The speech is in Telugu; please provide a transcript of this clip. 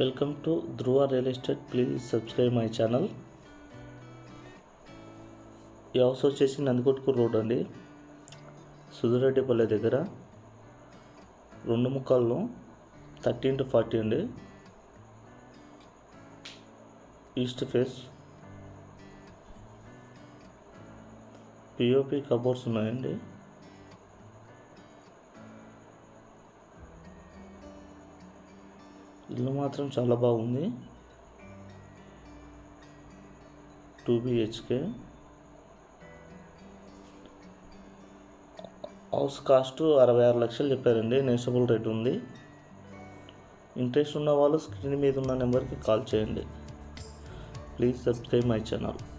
Welcome to Dhruva real estate. Please subscribe my channel. ఈ హౌస్ వచ్చేసి నందికొట్కూరు రోడ్ అండి. సుధిరెడ్డిపల్లె దగ్గర రెండు ముక్కల్లో థర్టీన్ టు ఫార్టీ అండి. East face. పిఓపి కబోర్డ్స్ ఉన్నాయండి. ఇల్లు మాత్రం చాలా బాగుంది. Two BHK. హౌస్ కాస్ట్ అరవై ఆరు లక్షలు చెప్పారండి. నెగిషియబుల్ రేట్ ఉంది. ఇంట్రెస్ట్ ఉన్న వాళ్ళు స్క్రీన్ మీద ఉన్న నెంబర్కి కాల్ చేయండి. Please subscribe my channel.